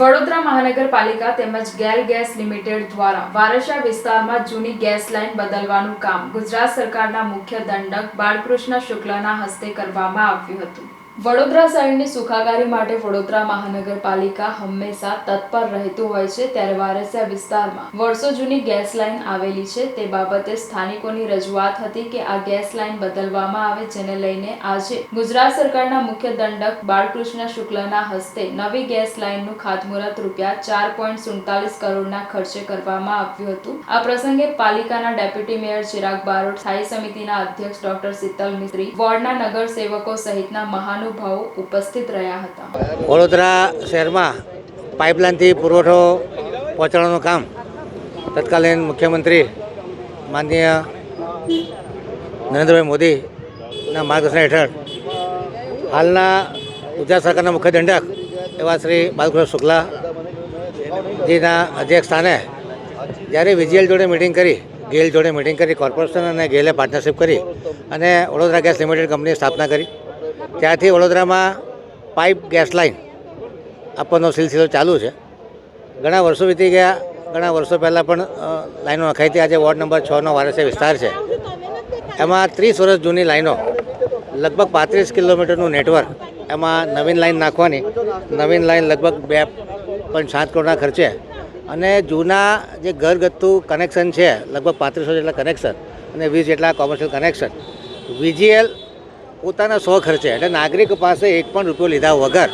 વડોદરા મહાનગરપાલિકા તેમજ ગેલ gas limited દ્વારા વારસા વિસ્તારમાં જૂની ગેસ લાઇન બદલવાનું કામ ગુજરાત સરકારના મુખ્ય દંડક બાળકૃષ્ણ શુક્લના હસ્તે કરવામાં આવ્યું હતું. વડોદરા શહેરની સુખાકારી માટે વડોદરા મહાનગરપાલિકા હંમેશા તત્પર રહેતું હોય છે ત્યારે વારસિયા વિસ્તારમાં વર્ષો જૂની ગેસ લાઇન આવેલી છે. તે બાબતે સ્થાનિકોની રજૂઆત હતી કે આ ગેસ લાઇન બદલવામાં આવે જેને લઈને આજે ગુજરાત સરકારના મુખ્ય દંડક બાળકૃષ્ણ શુક્લના હસ્તે નવી ગેસ લાઇનનું ખાતમુહૂર્ત રૂપિયા ચાર પોઈન્ટ સુડતાલીસ કરોડના ખર્ચે કરવામાં આવ્યું હતું. આ પ્રસંગે પાલિકાના ડેપ્યુટી મેયર ચિરાગ બારોટ, સ્થાયી સમિતિના અધ્યક્ષ ડોક્ટર શીતલ મિસ્ત્રી વોર્ડના નગરસેવકો સહિતના મહાનુભાવો ઉપસ્થિત રહ્યા હતા. વડોદરા શહેરમાં પાઇપલાઇનથી પુરવઠો પહોંચાડવાનું કામ તત્કાલીન મુખ્યમંત્રી માનનીય નરેન્દ્રભાઈ મોદીના માર્ગદર્શન હેઠળ હાલના ગુજરાત સરકારના મુખ્ય દંડક એવા શ્રી બાલકૃષ્ણ શુક્લાજીના અધ્યક્ષ સ્થાને જ્યારે વિજીએલ જોડે મિટિંગ કરી ગેલ જોડે મિટિંગ કરી કોર્પોરેશન અને ગેલે પાર્ટનરશિપ કરી અને વડોદરા ગેસ લિમિટેડ કંપની સ્થાપના કરી. ત્યારથી વડોદરામાં પાઇપ ગેસ લાઇન આપવાનો સિલસિલો ચાલુ છે. ઘણા વર્ષો વીતી ગયા, ઘણા વર્ષો પહેલાં પણ લાઈનો નખાઈ હતી. આજે વોર્ડ નંબર છનો વારસે વિસ્તાર છે. એમાં ત્રીસ વર્ષ જૂની લાઈનો લગભગ પાંત્રીસ કિલોમીટરનું નેટવર્ક એમાં નવીન લાઈન નાખવાની. નવીન લાઈન લગભગ બે પોઈન્ટ સાત કરોડના ખર્ચે. અને જૂના જે ઘરગથ્થુ કનેક્શન છે, લગભગ પાંત્રીસો જેટલા કનેક્શન અને વીસ જેટલા કોમર્શિયલ કનેક્શન. વીજીએલ પોતાના સો ખર્ચે. એટલે નાગરિક પાસે એક પણ રૂપિયો લીધા વગર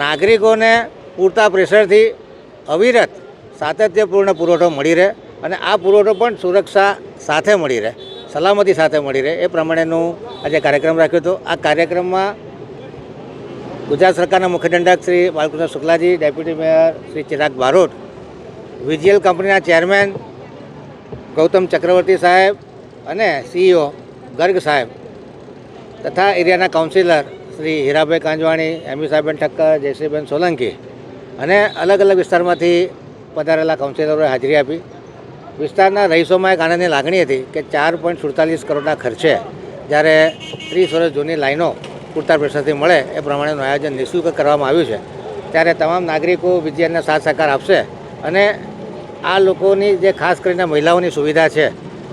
નાગરિકોને પૂરતા પ્રેશરથી અવિરત સાતત્યપૂર્ણ પુરવઠો મળી રહે અને આ પુરવઠો પણ સુરક્ષા સાથે મળી રહે, સલામતી સાથે મળી રહે. એ પ્રમાણેનું આજે કાર્યક્રમ રાખ્યો હતો. આ કાર્યક્રમમાં ગુજરાત સરકારના મુખ્ય દંડક Shri Balkrishna શુક્લાજી, deputy mayor Shri Chirag Barot VGL કંપનીના ચેરમેન ગૌતમ ચક્રવર્તી સાહેબ અને સીઈઓ ગર્ગ સાહેબ તથા એરિયાના કાઉન્સિલર શ્રી હીરાભાઈ કાંજવાણી, એમી સાહેબેન ઠક્કર, જયશ્રીબેન સોલંકી અને અલગ અલગ વિસ્તારમાંથી પધારેલા કાઉન્સિલરોએ હાજરી આપી. વિસ્તારના રહીશોમાં એક આનંદની લાગણી હતી કે ચાર પોઈન્ટ સુડતાલીસ કરોડના ખર્ચે જ્યારે ત્રીસ વર્ષ જૂની લાઈનો પૂરતા પ્રસાદથી મળે એ પ્રમાણેનું આયોજન નિઃશુલ્ક કરવામાં આવ્યું છે. ત્યારે તમામ નાગરિકો વિજયને સાથ સહકાર આપશે અને આ લોકોની જે ખાસ કરીને મહિલાઓની સુવિધા છે,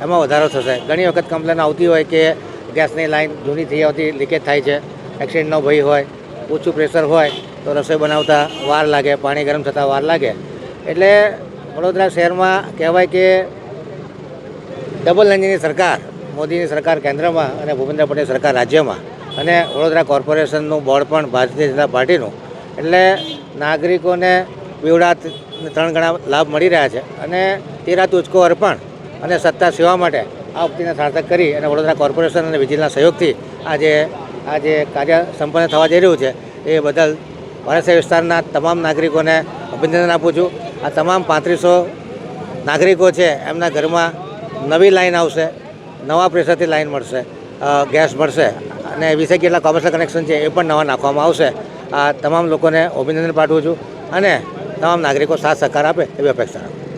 એમાં વધારો થશે. ઘણી વખત કમ્પ્લેન આવતી હોય કે ગેસની લાઈન જૂની થઈ આવતી લીકેજ થાય છે. એક્સિડન્ટનો ભય હોય, ઓછું પ્રેશર હોય, તો રસોઈ બનાવતા વાર લાગે, પાણી ગરમ થતાં વાર લાગે. એટલે વડોદરા શહેરમાં કહેવાય કે ડબલ એન્જિનની સરકાર, મોદીની સરકાર કેન્દ્રમાં અને ભૂપેન્દ્ર પટેલ સરકાર રાજ્યમાં અને વડોદરા કોર્પોરેશનનું બોર્ડ પણ ભારતીય જનતા પાર્ટીનું. એટલે નાગરિકોને બેવડા ત્રણ ગણા લાભ મળી રહ્યા છે અને તેરા તુચકો અર્પણ અને સત્તા સેવા માટે આ વખતને સાર્થક કરી અને વડોદરા કોર્પોરેશન અને વિજિલના સહયોગથી આજે આ જે કાર્ય સંપન્ન થવા જઈ રહ્યું છે, એ બદલ વારસા વિસ્તારના તમામ નાગરિકોને અભિનંદન આપું છું. આ તમામ પાંત્રીસો નાગરિકો છે, એમના ઘરમાં નવી લાઇન આવશે, નવા પ્રેશરથી લાઇન મળશે ગેસ મળશે અને વીસે કેટલા કોમર્શિયલ કનેક્શન છે એ પણ નવા નાખવામાં આવશે. આ તમામ લોકોને અભિનંદન પાઠવું છું અને તમામ નાગરિકો સાથ સહકાર આપે એવી અપેક્ષા રાખું